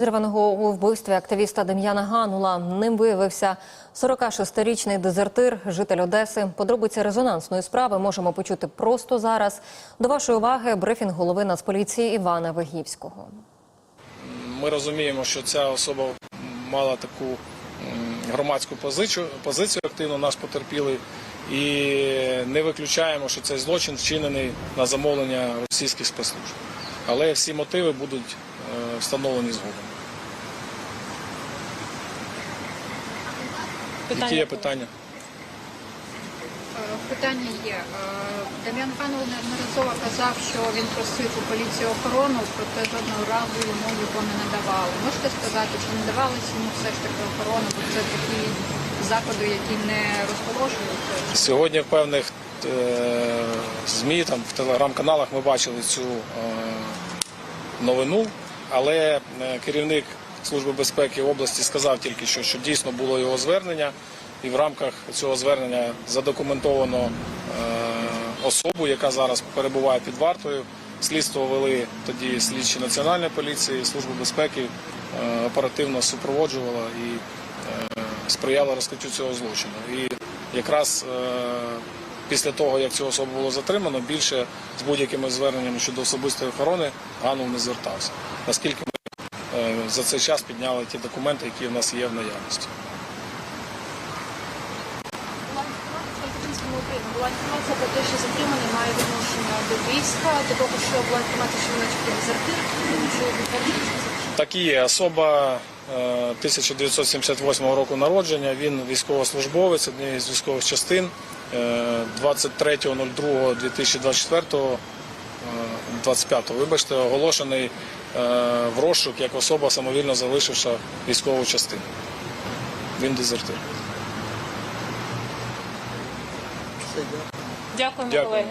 Підозрюваного у вбивстві активіста Дем'яна Ганула ним виявився 46-річний дезертир, житель Одеси. Подробиці резонансної справи можемо почути просто зараз. До вашої уваги брифінг голови Нацполіції Івана Вигівського. Ми розуміємо, що ця особа мала таку громадську позицію, активно наш потерпілий, і не виключаємо, що цей злочин вчинений на замовлення російських спецслужб. Але всі мотиви будуть встановлені згодом. Які є питання? Е, Питання є. Е, Дем'ян Ханов неодноразово казав, що він просив у поліції охорону, проте жодного разу йому його не надавали. Можете сказати, чи не давалися йому все ж таки охорону, бо це такі заходи, які не розголошуються. Сьогодні в певних е, ЗМІ, там, в телеграм-каналах ми бачили цю е, новину, але е, керівник Служби безпеки області сказав тільки що, що дійсно було його звернення, і в рамках цього звернення задокументовано е, особу, яка зараз перебуває під вартою. Слідство вели тоді слідчі національної поліції, Служба безпеки е, оперативно супроводжувала і сприяла розкриттю цього злочину. І якраз після того, як цю особу було затримано, більше з будь-якими зверненнями щодо особистої охорони Ганов не звертався. Наскільки ми е, за цей час підняли ті документи, які в нас є в наявності. Була інформація про те, що затриманий має відношення до війська, до того, що була інформація, що він дезертир. Так і є. Особа е, 1978 року народження. Він військовослужбовець однієї з військових частин. Е, 23.02.2024, е, 25 вибачте, оголошений е, в розшук як особа самовільно залишивша військову частину. Він дезертир. Дякуємо, Дякую. колеги.